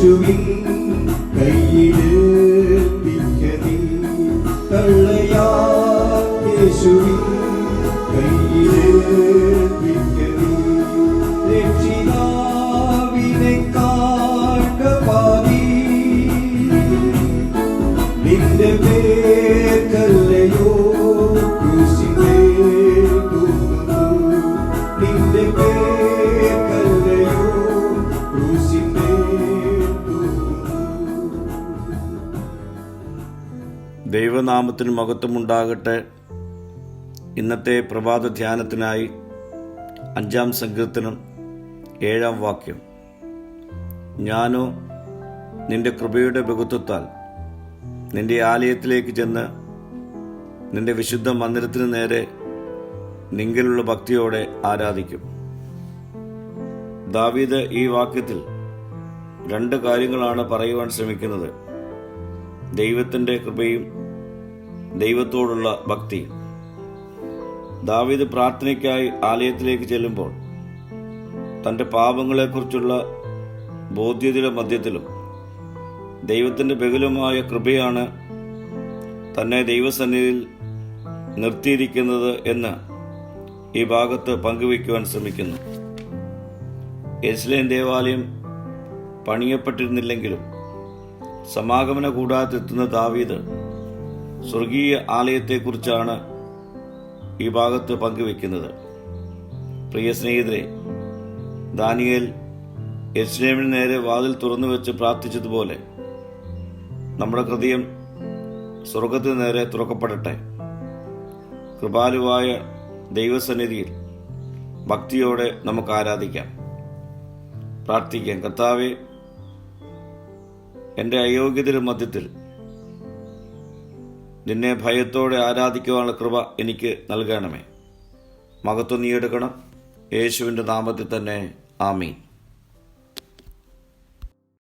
യേശുവിൻ കയ്യിലേൽപ്പിക്ക നീ തള്ളയാ യേശുവിൻ കയ്യിലേൽപ്പിക്ക നീ രക്ഷിതാവിനെ കാട്ടപാതി നിന്റെ ദൈവനാമത്തിന് മഹത്വമുണ്ടാകട്ടെ. ഇന്നത്തെ പ്രഭാത ധ്യാനത്തിനായി അഞ്ചാം സങ്കീർത്തനം ഏഴാം വാക്യം. ഞാനോ നിന്റെ കൃപയുടെ ബഹുത്വത്താൽ നിന്റെ ആലയത്തിലേക്ക് ചെന്ന് നിന്റെ വിശുദ്ധ മന്ദിരത്തിന് നേരെ നിങ്കിലുള്ള ഭക്തിയോടെ ആരാധിക്കും. ദാവീദ് ഈ വാക്യത്തിൽ രണ്ട് കാര്യങ്ങളാണ് പറയുവാൻ ശ്രമിക്കുന്നത്. ദൈവത്തിന്റെ കൃപയും ദൈവത്തോടുള്ള ഭക്തിയും. ദാവീദ് പ്രാർത്ഥനയ്ക്കായി ആലയത്തിലേക്ക് ചെല്ലുമ്പോൾ തന്റെ പാപങ്ങളെക്കുറിച്ചുള്ള ബോധ്യതയുടെ മധ്യത്തിലും ദൈവത്തിന്റെ ബഹുലമായ കൃപയാണ് തന്നെ ദൈവസന്നിധിയിൽ നിർത്തിയിരിക്കുന്നത് എന്ന് ഈ ഭാഗത്ത് പങ്കുവയ്ക്കുവാൻ ശ്രമിക്കുന്നു. യെസ്ലേൻ ദേവാലയം പണിയപ്പെട്ടിരുന്നില്ലെങ്കിലും സമാഗമന കൂടാതെത്തുന്ന ദാവീദ് സ്വർഗീയ ആലയത്തെക്കുറിച്ചാണ് ഈ ഭാഗത്ത് പങ്കുവെക്കുന്നത്. പ്രിയ സ്നേഹിതരെ ദാനിയേൽ യശ്നേമിന് നേരെ വാതിൽ തുറന്നു വെച്ച് പ്രാർത്ഥിച്ചതുപോലെ നമ്മുടെ ഹൃദയം സ്വർഗത്തിന് നേരെ തുറക്കപ്പെടട്ടെ. കൃപാലുവായ ദൈവസന്നിധിയിൽ ഭക്തിയോടെ നമുക്ക് ആരാധിക്കാം. പ്രാർത്ഥിക്കാം. കർത്താവെ എന്റെ അയോഗ്യതയുടെ മധ്യത്തിൽ നിന്നെ ഭയത്തോടെ ആരാധിക്കുവാനുള്ള കൃപ എനിക്ക് നൽകണമേ. മഹത്വം നീ എടുക്കണം. യേശുവിന്റെ നാമത്തിൽ തന്നെ ആമീൻ.